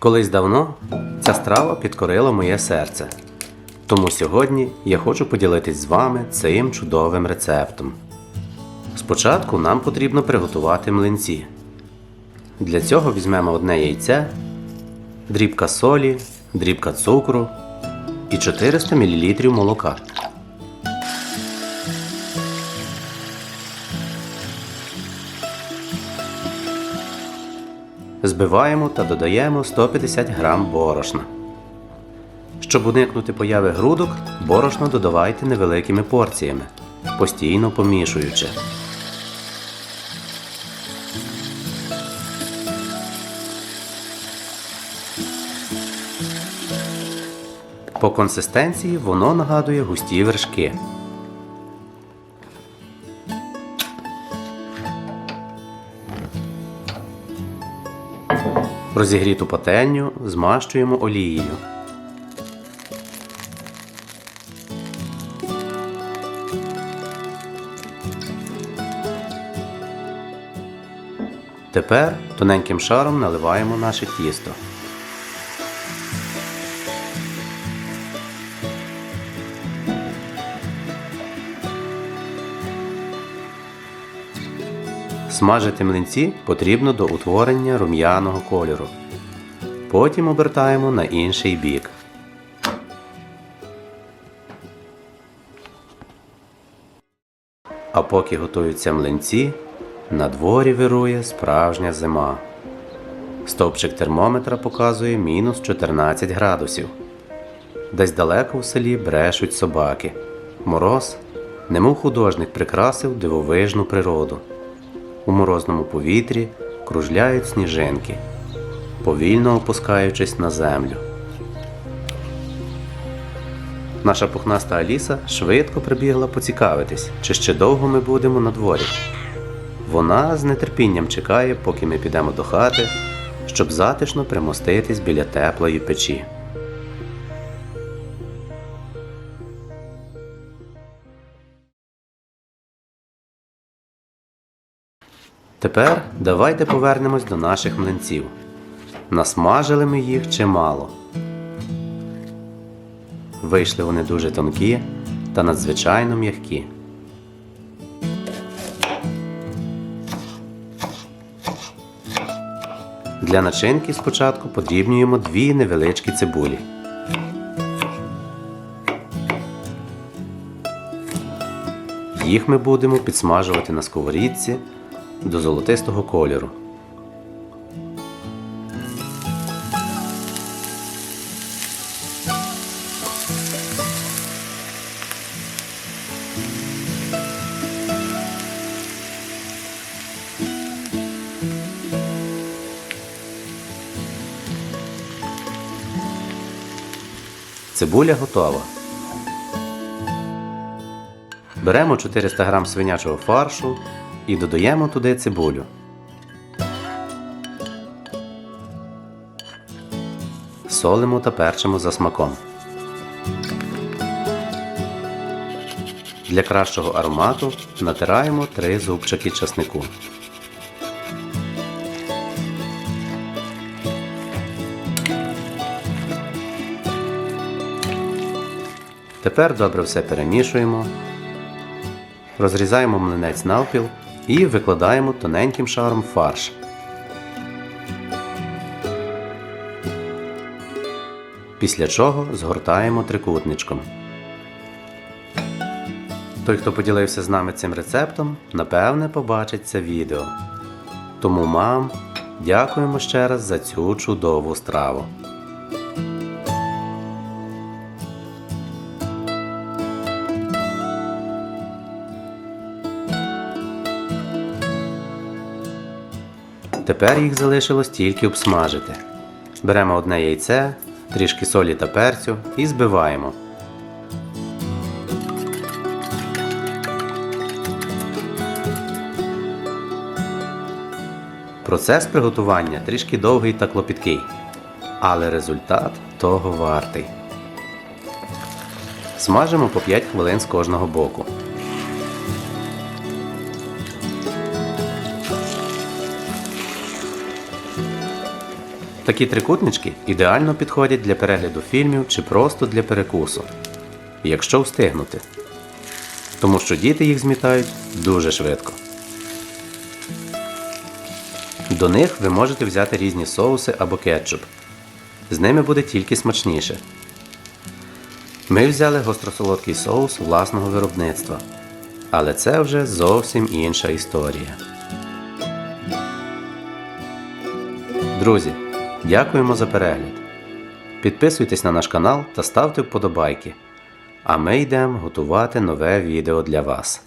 Колись давно ця страва підкорила моє серце. Тому сьогодні я хочу поділитись з вами цим чудовим рецептом. Спочатку нам потрібно приготувати млинці. Для цього візьмемо одне яйце, дрібка солі, дрібка цукру і 400 мл молока. Збиваємо та додаємо 150 г борошна. Щоб уникнути появи грудок, борошно додавайте невеликими порціями, постійно помішуючи. По консистенції воно нагадує густі вершки. Розігріту пательню змащуємо олією. Тепер тоненьким шаром наливаємо наше тісто. Смажити млинці потрібно до утворення рум'яного кольору. Потім обертаємо на інший бік. А поки готуються млинці, на дворі вирує справжня зима. Стовпчик термометра показує мінус 14 градусів. Десь далеко в селі брешуть собаки. Мороз, немов художник прикрасив дивовижну природу. У морозному повітрі кружляють сніжинки, повільно опускаючись на землю. Наша пухнаста Аліса швидко прибігла поцікавитись, чи ще довго ми будемо на дворі. Вона з нетерпінням чекає, поки ми підемо до хати, щоб затишно примоститись біля теплої печі. Тепер давайте повернемось до наших млинців. Насмажили ми їх чимало. Вийшли вони дуже тонкі та надзвичайно м'які. Для начинки спочатку подрібнюємо дві невеличкі цибулі. Їх ми будемо підсмажувати на сковорідці до золотистого кольору. Цибуля готова. Беремо 400 г свинячого фаршу і додаємо туди цибулю. Солимо та перчимо за смаком. Для кращого аромату натираємо 3 зубчики часнику. Тепер добре все перемішуємо. Розрізаємо млинець навпіл і викладаємо тоненьким шаром фарш. Після чого згортаємо трикутничком. Той, хто поділився з нами цим рецептом, напевне побачить це відео. Тому мам, дякуємо ще раз за цю чудову страву. Тепер їх залишилось тільки обсмажити. Беремо одне яйце, трішки солі та перцю і збиваємо. Процес приготування трішки довгий та клопіткий, але результат того вартий. Смажимо по 5 хвилин з кожного боку. Такі трикутнички ідеально підходять для перегляду фільмів чи просто для перекусу, якщо встигнути. Тому що діти їх змітають дуже швидко. До них ви можете взяти різні соуси або кетчуп. З ними буде тільки смачніше. Ми взяли гостросолодкий соус власного виробництва. Але це вже зовсім інша історія. Друзі, дякуємо за перегляд. Підписуйтесь на наш канал та ставте вподобайки. А ми йдемо готувати нове відео для вас.